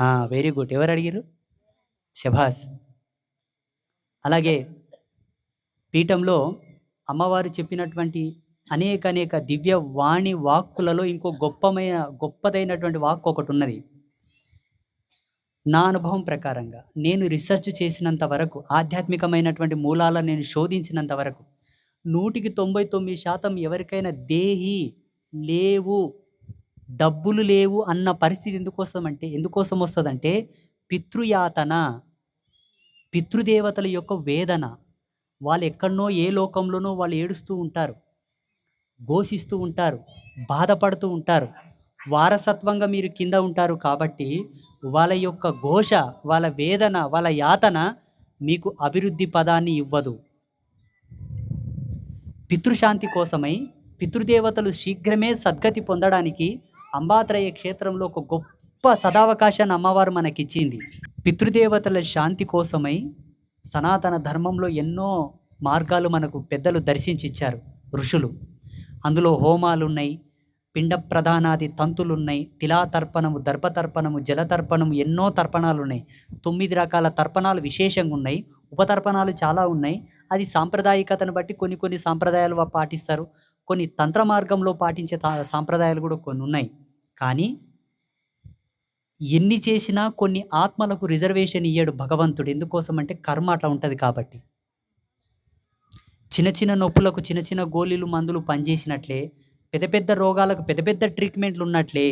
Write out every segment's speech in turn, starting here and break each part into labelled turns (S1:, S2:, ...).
S1: Very good ఎవరు అడిగారు శభాస్ అలాగే పీఠంలో అమ్మవారు చెప్పినటువంటి అనేక అనేక దివ్య వాణి వాక్కులలో ఇంకో గొప్పమైన గొప్పదైనటువంటి వాక్కు ఒకటి ఉన్నది. నా అనుభవం ప్రకారంగా నేను రీసెర్చ్ చేసినంత వరకు ఆధ్యాత్మికమైనటువంటి మూలాలను నేను శోధించినంత వరకు నూటికి తొంభై తొమ్మిది శాతం ఎవరికైనా దేహి లేవు డబ్బులు లేవు అన్న పరిస్థితి ఎందుకోసం అంటే ఎందుకోసం వస్తుందంటే పితృయాతన పితృదేవతల యొక్క వేదన. వాళ్ళు ఎక్కడనో ఏ లోకంలోనో వాళ్ళు ఏడుస్తూ ఉంటారు ఘోషిస్తూ ఉంటారు బాధపడుతూ ఉంటారు. వారసత్వంగా మీరు కింద ఉంటారు కాబట్టి వాళ్ళ యొక్క ఘోష వాళ్ళ వేదన వాళ్ళ యాతన మీకు అభివృద్ధి పదాన్ని ఇవ్వదు. పితృశాంతి కోసమై పితృదేవతలు శీఘ్రమే సద్గతి పొందడానికి అంబాత్రయ క్షేత్రంలో ఒక గొప్ప సదావకాశాన్ని అమ్మవారు మనకిచ్చింది. పితృదేవతల శాంతి కోసమై సనాతన ధర్మంలో ఎన్నో మార్గాలు మనకు పెద్దలు దర్శించి ఇచ్చారు ఋషులు. అందులో హోమాలున్నాయి పిండ ప్రధానాది తంతులున్నాయి తిలాతర్పణము దర్భతర్పణము జలతర్పణము ఎన్నో తర్పణాలు ఉన్నాయి తొమ్మిది రకాల తర్పణాలు విశేషంగా ఉన్నాయి ఉపతర్పణాలు చాలా ఉన్నాయి. అది సాంప్రదాయికతను బట్టి కొన్ని కొన్ని సాంప్రదాయాలు పాటిస్తారు. కొన్ని తంత్ర మార్గంలో పాటించే తా- సాంప్రదాయాలు కూడా కొన్ని ఉన్నాయి కానీ ఎన్ని చేసినా కొన్ని ఆత్మలకు రిజర్వేషన్ ఇయ్యాడు భగవంతుడు. ఎందుకోసం అంటే కర్మ అట్లా ఉంటుంది కాబట్టి. చిన్న చిన్న నొప్పులకు చిన్న చిన్న గోళీలు మందులు పనిచేసినట్లే పెద్ద పెద్ద రోగాలకు పెద్ద పెద్ద ట్రీట్మెంట్లు ఉన్నట్లే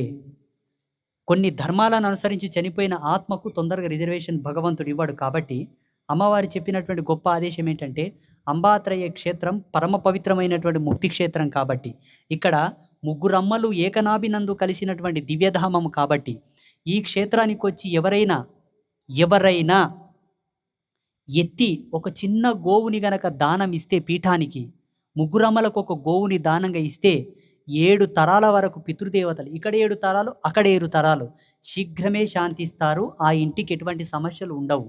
S1: కొన్ని ధర్మాలను అనుసరించి చనిపోయిన ఆత్మకు తొందరగా రిజర్వేషన్ భగవంతుడు ఇవ్వడు కాబట్టి అమ్మవారు చెప్పినటువంటి గొప్ప ఆదేశం ఏంటంటే అంబాత్రయ క్షేత్రం పరమ పవిత్రమైనటువంటి ముక్తి క్షేత్రం కాబట్టి. ఇక్కడ ముగ్గురమ్మలు ఏకనాభినందు కలిసినటువంటి దివ్యధామం కాబట్టి ఈ క్షేత్రానికి వచ్చి ఎవరైనా ఎవరైనా ఎత్తి ఒక చిన్న గోవుని గనక దానం ఇస్తే పీఠానికి ముగ్గురమ్మలకు ఒక గోవుని దానంగా ఇస్తే ఏడు తరాల వరకు పితృదేవతలు ఇక్కడ ఏడు తరాలు అక్కడ ఏడు తరాలు శీఘ్రమే శాంతిస్తారు. ఆ ఇంటికి ఎటువంటి సమస్యలు ఉండవు.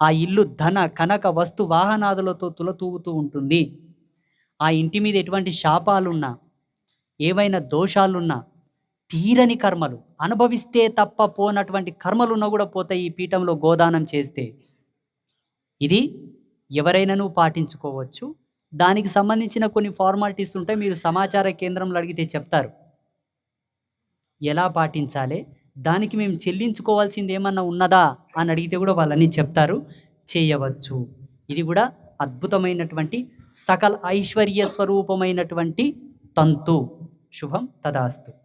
S1: ఆ ఇల్లు ధన కనక వస్తు వాహనాదులతో తులతూగుతూ ఉంటుంది. ఆ ఇంటి మీద ఎటువంటి శాపాలున్నా ఏవైనా దోషాలున్నా తీరని కర్మలు అనుభవిస్తే తప్ప పోనటువంటి కర్మలున్నా కూడా పోతాయి ఈ పీఠంలో గోదానం చేస్తే. ఇది ఎవరైనాను పాటించుకోవచ్చు. దానికి సంబంధించిన కొన్ని ఫార్మాలిటీస్ ఉంటాయి మీరు సమాచార కేంద్రంలో అడిగితే చెప్తారు. ఎలా పాటించాలి? దానికి మేము చెల్లించుకోవాల్సింది ఏమన్నా ఉన్నదా అని అడిగితే కూడా వాళ్ళని చెప్తారు. చేయవచ్చు. ఇది కూడా అద్భుతమైనటువంటి సకల ఐశ్వర్య స్వరూపమైనటువంటి తంతు. शुभम तदास्तु।